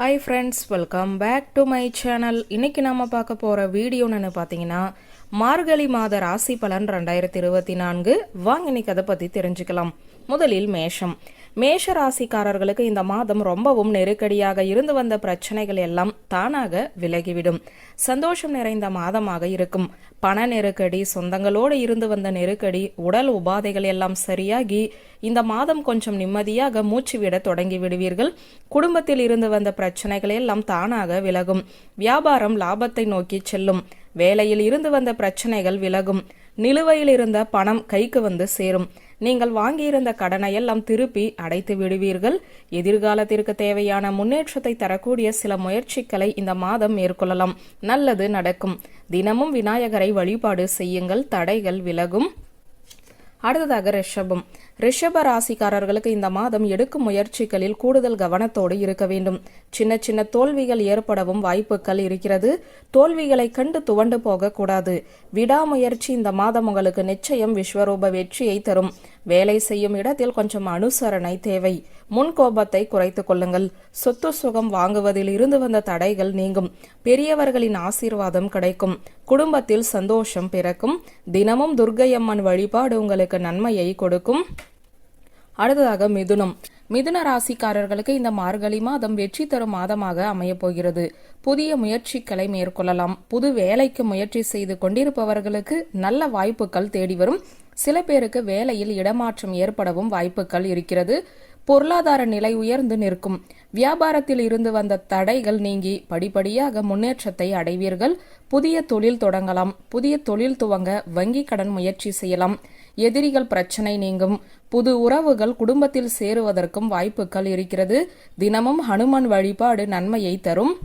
Hi friends welcome back to my channel இன்னைக்கு நாம பார்க்க போற வீடியோன்னு பார்த்தீங்கன்னா மார்கழி மாத ராசி பலன் ரெண்டாயிரத்தி இருபத்தி நான்கு. வாங்க இன்னைக்கு அதை பத்தி தெரிஞ்சுக்கலாம். முதலில் மேஷம். மேஷ ராசிக்காரர்களுக்கு இந்த மாதம் ரொம்பவும் நெருக்கடியாக இருந்து வந்த பிரச்சனைகள் எல்லாம் தானாக விலகிவிடும். சந்தோஷம் நிறைந்த மாதமாக இருக்கும். பண நெருக்கடி சொந்தங்களோடு இருந்து வந்த நெருக்கடி உடல் உபாதைகள் எல்லாம் சரியாகி இந்த மாதம் கொஞ்சம் நிம்மதியாக மூச்சு விட தொடங்கி விடுவீர்கள். குடும்பத்தில் இருந்து வந்த பிரச்சனைகள் எல்லாம் தானாக விலகும். வியாபாரம் லாபத்தை நோக்கி செல்லும். வேலையில் இருந்து வந்த பிரச்சனைகள் விலகும். நிலுவையில் இருந்த பணம் கைக்கு வந்து சேரும். நீங்கள் வாங்கியிருந்த கடனை எல்லாம் திருப்பி அடைத்து விடுவீர்கள். எதிர்காலத்திற்கு தேவையான முன்னேற்றத்தை தரக்கூடிய சில முயற்சிகளை இந்த மாதம் மேற்கொள்ளலாம். நல்லது நடக்கும். தினமும் விநாயகரை வழிபாடு செய்யுங்கள். தடைகள் விலகும். அடுத்ததாக ரிஷபம். ரிஷப ராசிக்காரர்களுக்கு இந்த மாதம் எடுக்கும் முயற்சிகளில் கூடுதல் கவனத்தோடு இருக்க வேண்டும். சின்ன சின்ன தோல்விகள் ஏற்படவும் வாய்ப்புகள் இருக்கிறது. தோல்விகளை கண்டு துவண்டு போகக்கூடாது. விடாமுயற்சி இந்த மாதம் உங்களுக்கு நிச்சயம் விஸ்வரூப வெற்றியை தரும். வேலை செய்யும் இடத்தில் கொஞ்சம் அனுசரணை தேவை. முன் கோபத்தை குறைத்துக் கொள்ளுங்கள். சொத்து சுகம் வாங்குவதில் இருந்து வந்த தடைகள் நீங்கும். பெரியவர்களின் ஆசீர்வாதம் கிடைக்கும். குடும்பத்தில் சந்தோஷம் பிறக்கும். தினமும் துர்க்கையம்மன் வழிபாடு உங்களுக்கு நன்மையை கொடுக்கும். அடுத்ததாக மிதுனம். மிதுன ராசிக்காரர்களுக்கு இந்த மார்கழி மாதம் வெற்றி தரும் மாதமாக அமையப் போகிறது. புதிய முயற்சிகளை மேற்கொள்ளலாம். புது வேலைக்கு முயற்சி செய்து கொண்டிருப்பவர்களுக்கு நல்ல வாய்ப்புகள் தேடி வரும். சில பேருக்கு வேலையில் இடமாற்றம் ஏற்படவும் வாய்ப்புகள் இருக்கிறது. பொருளாதார நிலை உயர்ந்து நிற்கும். வியாபாரத்தில் இருந்து வந்த தடைகள் நீங்கி படிப்படியாக முன்னேற்றத்தை அடைவீர்கள். புதிய தொழில் தொடங்கலாம். புதிய தொழில் துவங்க வங்கி கடன் முயற்சி செய்யலாம். எதிரிகள் பிரச்சனை நீங்கும். புது உறவுகள் குடும்பத்தில் சேருவதற்கும் வாய்ப்புகள் இருக்கிறது. தினமும் ஹனுமன் வழிபாடு நன்மையை தரும்.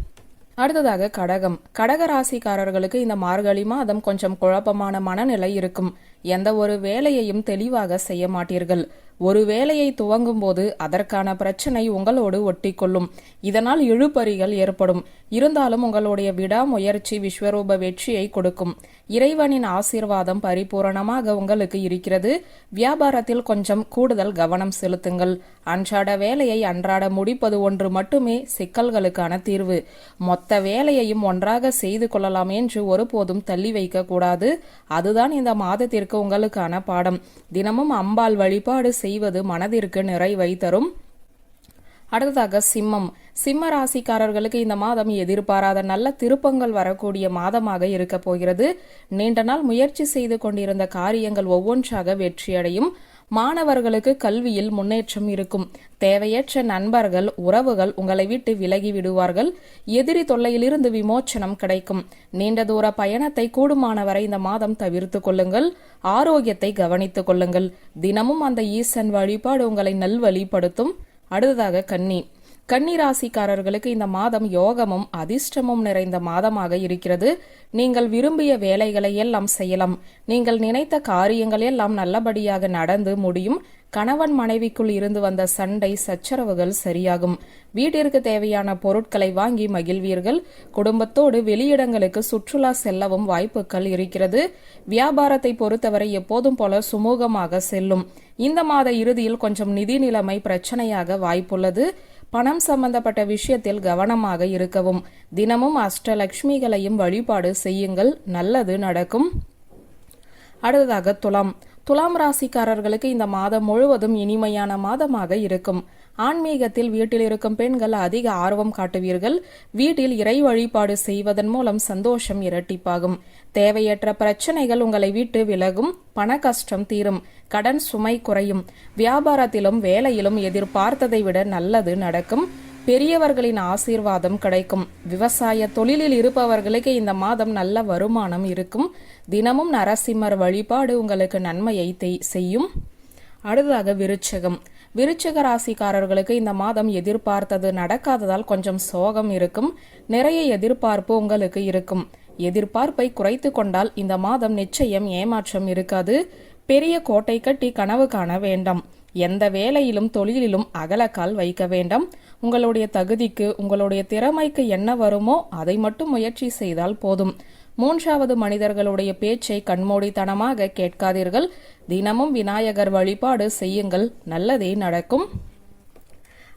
அடுத்ததாக கடகம். கடக ராசிக்காரர்களுக்கு இந்த மார்கழி மாதம் கொஞ்சம் குழப்பமான மனநிலை இருக்கும். எந்த ஒரு வேலையையும் தெளிவாக செய்ய மாட்டீர்கள். ஒரு வேலையை துவங்கும் போது அதற்கான பிரச்சனை உங்களோடு ஒட்டிக்கொள்ளும். இதனால் இழுபறிகள் ஏற்படும். இருந்தாலும் உங்களுடைய விடாமுயற்சி விஸ்வரூப வெற்றியை கொடுக்கும். இறைவனின் ஆசீர்வாதம் பரிபூரணமாக உங்களுக்கு இருக்கிறது. வியாபாரத்தில் கொஞ்சம் கூடுதல் கவனம் செலுத்துங்கள். அன்றாட வேலையை அன்றாட முடிப்பது ஒன்று மட்டுமே சிக்கல்களுக்கான தீர்வு. மொத்த வேலையையும் ஒன்றாக செய்து கொள்ளலாம் என்று ஒருபோதும் தள்ளி வைக்க கூடாது அதுதான் இந்த மாதத்திற்கு இருக்கவங்களுக்கான பாடம். தினமும் அம்பாள் வழிபாடு செய்வது மனதிற்கு நிறைவை தரும். அடுத்ததாக சிம்மம். சிம்ம ராசிக்காரர்களுக்கு இந்த மாதம் எதிர்பாராத நல்ல திருப்பங்கள் வரக்கூடிய மாதமாக இருக்க போகிறது. நீண்ட நாள் முயற்சி செய்து கொண்டிருந்த காரியங்கள் ஒவ்வொன்றாக வெற்றியடையும். மாணவர்களுக்கு கல்வியில் முன்னேற்றம் இருக்கும். தேவையற்ற நண்பர்கள் உறவுகள் உங்களை விட்டு விலகி விடுவார்கள். எதிரி தொல்லையிலிருந்து விமோச்சனம் கிடைக்கும். நீண்ட தூர பயணத்தை கூடுமானவரை இந்த மாதம் தவிர்த்து கொள்ளுங்கள். ஆரோக்கியத்தை கவனித்துக் கொள்ளுங்கள். தினமும் அந்த ஈசன் வழிபாடு உங்களை நல்வழிப்படுத்தும். அடுத்ததாக கன்னி. கன்னிராசிக்காரர்களுக்கு இந்த மாதம் யோகமும் அதிர்ஷ்டமும் நிறைந்த மாதமாக இருக்கிறது. நீங்கள் விரும்பிய வேலைகளை எல்லாம் செய்யலாம். நீங்கள் நினைத்த காரியங்கள் எல்லாம் நல்லபடியாக நடந்து முடியும். கணவன் மனைவிக்குள் இருந்து வந்த சண்டை சச்சரவுகள் சரியாகும். வீட்டிற்கு தேவையான பொருட்களை வாங்கி மகிழ்வீர்கள். குடும்பத்தோடு வெளியிடங்களுக்கு சுற்றுலா செல்லவும் வாய்ப்புகள் இருக்கிறது. வியாபாரத்தை பொறுத்தவரை எப்போதும் போல சுமூகமாக செல்லும். இந்த மாத இறுதியில் கொஞ்சம் நிதி நிலைமை பிரச்சனையாக வாய்ப்புள்ளது. பணம் சம்பந்தப்பட்ட விஷயத்தில் கவனமாக இருக்கவும். தினமும் அஷ்டலக்ஷ்மிகளையும் வழிபாடு செய்யுங்கள். நல்லது நடக்கும். அடுத்ததாக துலாம். துலாம் ராசிக்காரர்களுக்கு இந்த மாதம் முழுவதும் இனிமையான மாதமாக இருக்கும். ஆன்மீகத்தில் வீட்டில் இருக்கும் பெண்கள் அதிக ஆர்வம் காட்டுவீர்கள். வீட்டில் இறை வழிபாடு செய்வதன் மூலம் சந்தோஷம் இரட்டிப்பாகும். தேவையற்ற பிரச்சனைகள் உங்களை விட்டு விலகும். பண கஷ்டம் தீரும். கடன் சுமை குறையும். வியாபாரத்திலும் வேலையிலும் எதிர்பார்த்ததை விட நல்லது நடக்கும். பெரியவர்களின் ஆசீர்வாதம் கிடைக்கும். விவசாய தொழிலில் இருப்பவர்களுக்கு இந்த மாதம் நல்ல வருமானம் இருக்கும். தினமும் நரசிம்மர் வழிபாடு உங்களுக்கு நன்மையை செய்யும். அடுத்ததாக விருச்சகம். விருச்சக ராசிக்காரர்களுக்கு இந்த மாதம் எதிர்பார்த்தது நடக்காததால் கொஞ்சம் சோகம் இருக்கும். நிறைய எதிர்பார்ப்பு உங்களுக்கு இருக்கும். எதிர்பார்ப்பை குறைத்து கொண்டால் இந்த மாதம் நிச்சயம் ஏமாற்றம் இருக்காது. பெரிய கோட்டை கட்டி கனவு காண வேண்டாம். எந்த வேலையிலும் தொழிலிலும் அகலக்கால் வைக்க வேண்டாம். உங்களுடைய தகுதிக்கு உங்களுடைய திறமைக்கு என்ன வருமோ அதை மட்டும் முயற்சி செய்தால் போதும். மூன்றாவது மனிதர்களுடைய பேச்சை கண்மூடித்தனமாக கேட்காதீர்கள். தினமும் விநாயகர் வழிபாடு செய்யுங்கள். நல்லதே நடக்கும்.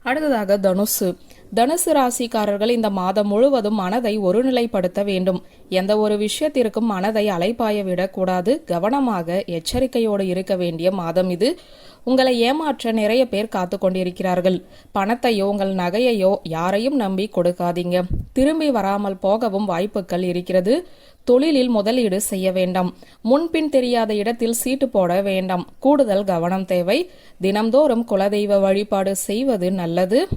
அடுத்ததாக தனுசு. தனுசு ராசிக்காரர்கள் இந்த மாதம் முழுவதும் மனதை ஒருநிலைப்படுத்த வேண்டும். எந்த ஒரு விஷயத்திற்கும் மனதை அலைப்பாய விடக்கூடாது. கவனமாக எச்சரிக்கையோடு இருக்க வேண்டிய மாதம் இது. உங்களை ஏமாற்ற நிறைய பேர் காத்து கொண்டிருக்கிறார்கள். பணத்தையோ உங்கள் நகையையோ யாரையும் நம்பி கொடுக்காதீங்க. திரும்பி வராமல் போகவும் வாய்ப்புகள் இருக்கிறது. தொழிலில் முதலீடு செய்ய வேண்டாம். முன்பின் தெரியாத இடத்தில் சீட்டு போட வேண்டாம். கூடுதல் கவனம் தேவை. தினம்தோறும் குலதெய்வ வழிபாடு செய்வது நல்லது.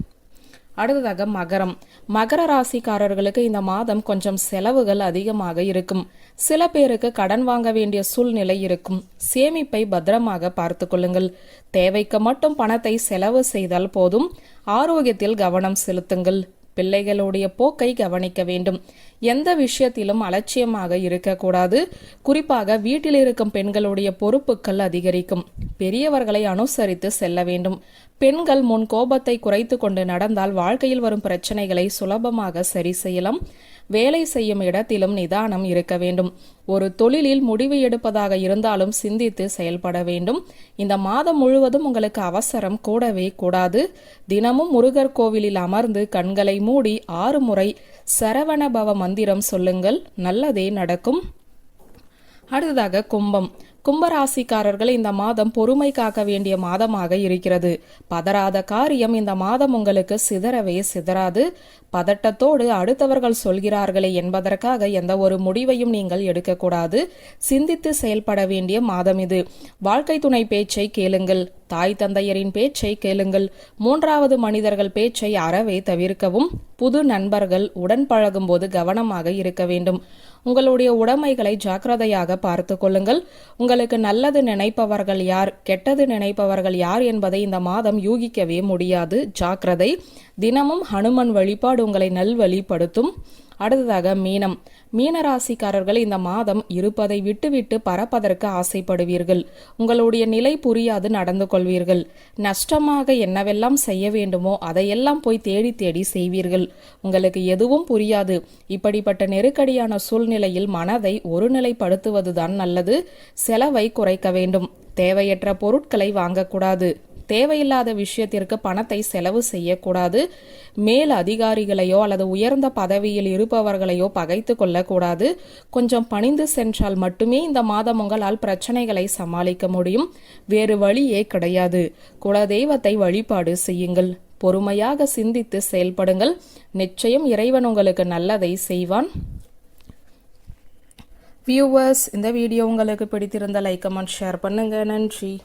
அடுத்ததாக மகரம். மகர ராசிக்காரர்களுக்கு இந்த மாதம் கொஞ்சம் செலவுகள் அதிகமாக இருக்கும். சில பேருக்கு கடன் வாங்க வேண்டிய சூழ்நிலை இருக்கும். சேமிப்பை பத்திரமாக பார்த்து கொள்ளுங்கள். தேவைக்கு மட்டும் பணத்தை செலவு செய்தால் போதும். ஆரோக்கியத்தில் கவனம் செலுத்துங்கள். பிள்ளைகளுடைய போக்கை கவனிக்க வேண்டும். எந்த விஷயத்திலும் அலட்சியமாக இருக்கக்கூடாது. குறிப்பாக வீட்டில் இருக்கும் பெண்களுடைய பொறுப்புகள் அதிகரிக்கும். பெரியவர்களை அனுசரித்து செல்ல வேண்டும். பெண்கள் முன் கோபத்தை குறைத்து கொண்டு நடந்தால் வாழ்க்கையில் வரும் பிரச்சனைகளை சுலபமாக சரி செய்யலாம். வேலை செய்யும் இடத்திலும் நிதானம் இருக்க வேண்டும். ஒரு தொழிலில் முடிவு எடுப்பதாக இருந்தாலும் சிந்தித்து செயல்பட வேண்டும். இந்த மாதம் முழுவதும் உங்களுக்கு அவசரம் கூடவே கூடாது. தினமும் முருகர் கோவிலில் அமர்ந்து கண்களை மூடி ஆறு முறை சரவணபவ மந்திரம் சொல்லுங்கள். நல்லதே நடக்கும். அடுத்ததாக கும்பம். கும்பராசிக்காரர்கள் இந்த மாதம் பொறுமை காக்க வேண்டிய மாதமாக இருக்கிறது. பதறாத காரியம் இந்த மாதம் உங்களுக்கு சிதறவே சிதறாது. பதட்டத்தோடு அடுத்தவர்கள் சொல்கிறார்களே என்பதற்காக எந்த ஒரு முடிவையும் நீங்கள் எடுக்கக்கூடாது. சிந்தித்து செயல்பட வேண்டிய மாதம் இது. வாழ்க்கை துணை பேச்சை கேளுங்கள். தாய் தந்தையரின் பேச்சை கேளுங்கள். மூன்றாவது மனிதர்கள் பேச்சை அறவே தவிர்க்கவும் புது நண்பர்கள் உடன் பழகும்போது கவனமாக இருக்க வேண்டும். உங்களுடைய உடைமைகளை ஜாக்கிரதையாக பார்த்து கொள்ளுங்கள். உங்களுக்கு நல்லது நினைப்பவர்கள் யார் கெட்டது நினைப்பவர்கள் யார் என்பதை இந்த மாதம் யூகிக்கவே முடியாது. ஜாக்கிரதை. தினமும் ஹனுமன் வழிபாடு உங்களை நல்வழிப்படுத்தும். அடுத்ததாக மீனம். மீனராசிக்காரர்கள் இந்த மாதம் இருப்பதை விட்டுவிட்டு பறப்பதற்கு ஆசைப்படுவீர்கள். உங்களுடைய நிலை புரியாது நடந்து கொள்வீர்கள். நஷ்டமாக என்னவெல்லாம் செய்ய வேண்டுமோ அதையெல்லாம் போய் தேடி தேடி செய்வீர்கள். உங்களுக்கு எதுவும் புரியாது. இப்படிப்பட்ட நெருக்கடியான சூழ்நிலையில் மனதை ஒருநிலைப்படுத்துவதுதான் நல்லது. செலவை குறைக்க வேண்டும். தேவையற்ற பொருட்களை வாங்கக்கூடாது. தேவையில்லாத விஷயத்திற்கு பணத்தை செலவு செய்யக்கூடாது. மேல் அதிகாரிகளையோ அல்லது உயர்ந்த பதவியில் இருப்பவர்களையோ பகைத்து கொள்ளக்கூடாது. கொஞ்சம் பணிந்து சென்றால் மட்டுமே இந்த மாதம் உங்களால் பிரச்சனைகளை சமாளிக்க முடியும். வேறு வழியே கிடையாது. குலதெய்வத்தை வழிபாடு செய்யுங்கள். பொறுமையாக சிந்தித்து செயல்படுங்கள். நிச்சயம் இறைவன் உங்களுக்கு நல்லதை செய்வான். வியூவர்ஸ் இந்த வீடியோ உங்களுக்கு பிடித்திருந்த லைக் கமெண்ட் ஷேர் பண்ணுங்கள் நன்றி.